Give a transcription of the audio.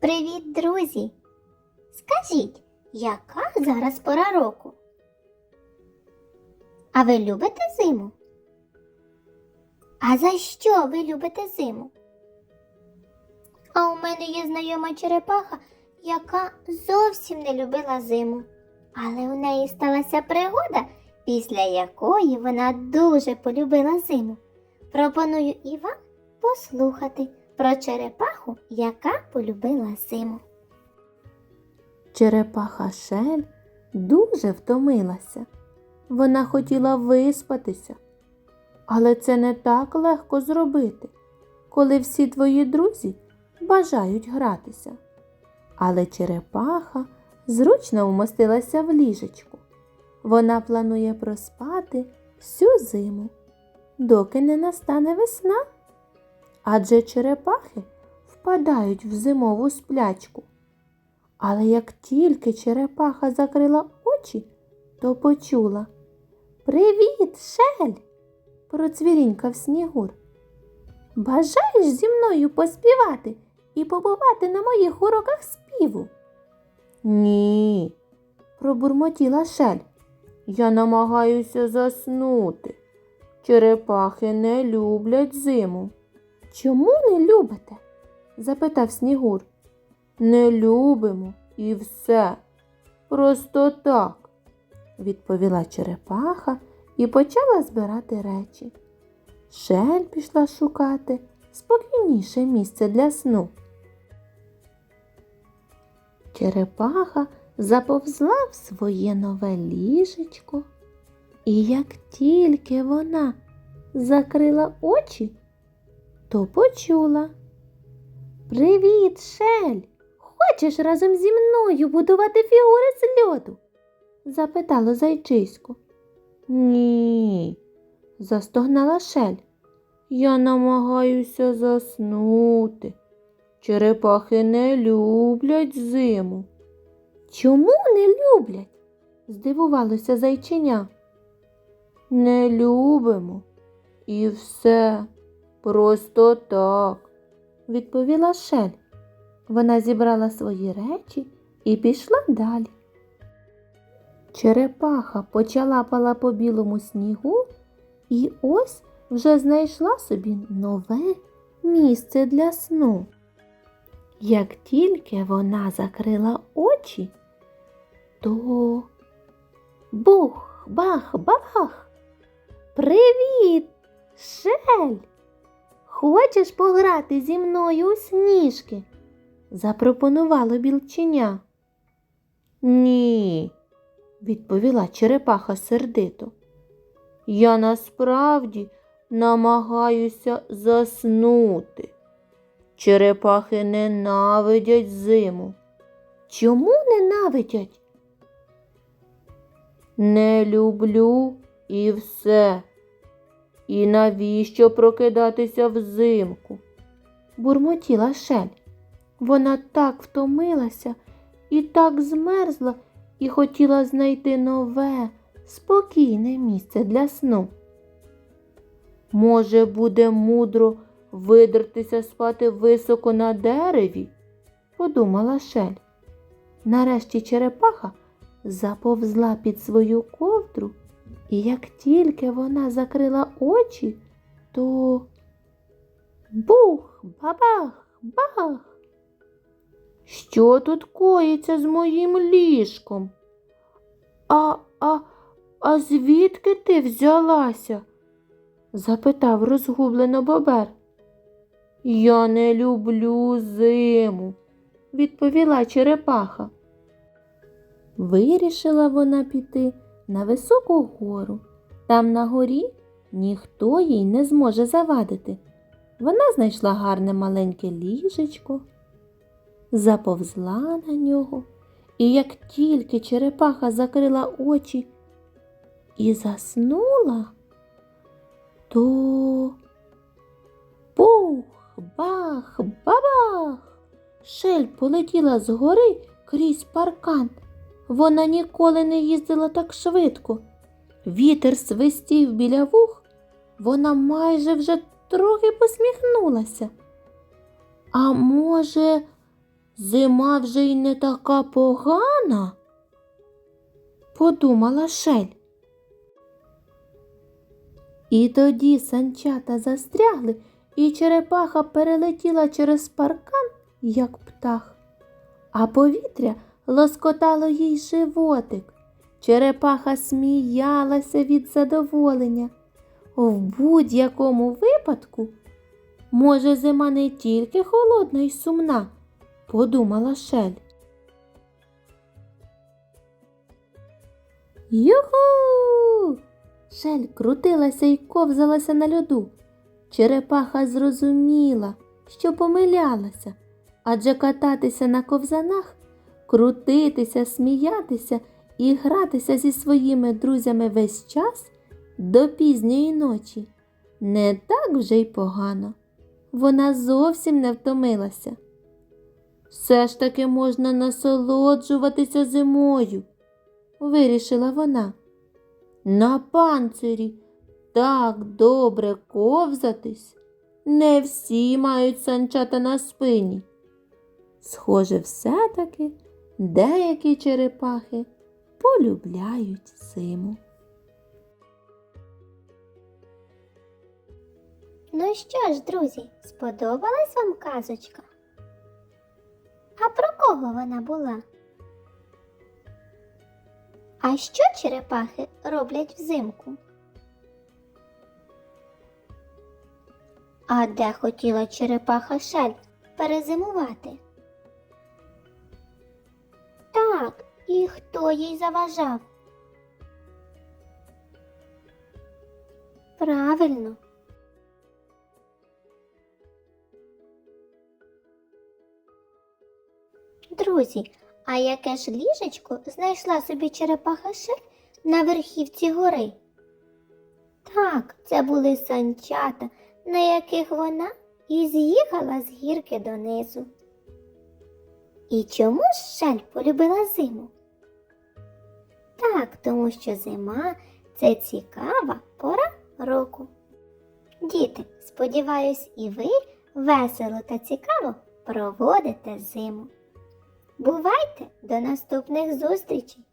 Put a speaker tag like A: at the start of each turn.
A: Привіт, друзі! Скажіть, яка зараз пора року? А ви любите зиму? А за що ви любите зиму? А у мене є знайома черепаха, яка зовсім не любила зиму. Але у неї сталася пригода, після якої вона дуже полюбила зиму. Пропоную і вам послухати про черепаху, яка полюбила зиму.
B: Черепаха Шель дуже втомилася. Вона хотіла виспатися. Але це не так легко зробити, коли всі твої друзі бажають гратися. Але черепаха зручно вмостилася в ліжечку. Вона планує проспати всю зиму, доки не настане весна. Адже черепахи впадають в зимову сплячку. Але як тільки черепаха закрила очі, то почула Привіт, Шель! процвірінькав снігур. Бажаєш зі мною поспівати і побувати на моїх уроках співу? Ні, пробурмотіла Шель. Я намагаюся заснути. Черепахи не люблять зиму. Чому не любите? запитав Снігур. Не любимо і все. Просто так, відповіла черепаха і почала збирати речі. Шель пішла шукати спокійніше місце для сну. Черепаха заповзла в своє нове ліжечко, і як тільки вона закрила очі, то почула. Привіт, Шель! Хочеш разом зі мною будувати фігури з льоду? запитало зайчисько. Ні, застогнала Шель. Я намагаюся заснути. Черепахи не люблять зиму. Чому не люблять? здивувалося зайчиня. Не любимо. І все просто так, відповіла Шель. Вона зібрала свої речі і пішла далі. Черепаха почалапала по білому снігу і ось вже знайшла собі нове місце для сну. Як тільки вона закрила очі, то бух, бах, бах. Привіт, Шель! Хочеш пограти зі мною у сніжки? запропонувало білченя. Ні, відповіла черепаха сердито. Я насправді намагаюся заснути. Черепахи ненавидять зиму. Чому ненавидять? Не люблю і все. І навіщо прокидатися взимку? бурмотіла Шель. Вона так втомилася і так змерзла і хотіла знайти нове, спокійне місце для сну. Може, буде мудро видертися спати високо на дереві? подумала Шель. Нарешті черепаха заповзла під свою ковдру, і як тільки вона закрила очі, то бух, бабах, бах. Що тут коїться з моїм ліжком? А, а, а звідки ти взялася? запитав розгублено бобер. Я не люблю зиму, відповіла черепаха. Вирішила вона піти на високу гору. Там на горі ніхто їй не зможе завадити. Вона знайшла гарне маленьке ліжечко, заповзла на нього, і як тільки черепаха закрила очі і заснула, то пух, бах, бабах. Шель полетіла з гори крізь паркан. Вона ніколи не їздила так швидко. Вітер свистів біля вух, вона майже вже трохи посміхнулася. А може, зима вже й не така погана, подумала Шель. І тоді санчата застрягли, і черепаха перелетіла через паркан, як птах, а повітря лоскотало їй животик. Черепаха сміялася від задоволення. В будь-якому випадку, може, зима не тільки холодна і сумна, подумала Шель. Юху! Шель крутилася і ковзалася на льоду. Черепаха зрозуміла, що помилялася, адже кататися на ковзанах, крутитися, сміятися і гратися зі своїми друзями весь час до пізньої ночі не так вже й погано. Вона зовсім не втомилася. Все ж таки можна насолоджуватися зимою, вирішила вона. На панцирі так добре ковзатись. Не всі мають санчата на спині. Схоже, все-таки деякі черепахи полюбляють зиму.
A: Ну що ж, друзі, сподобалась вам казочка? А про кого вона була? А що черепахи роблять взимку? А де хотіла черепаха Шель перезимувати? І хто їй заважав? Правильно, Друзі, а яке ж ліжечко знайшла собі черепаха Шель на верхівці гори? Так, це були санчата, на яких вона і з'їхала з гірки донизу. І чому ж Шель полюбила зиму? Так, тому що зима це цікава пора року. Діти, сподіваюсь, і ви весело та цікаво проводите зиму. Бувайте до наступних зустрічей!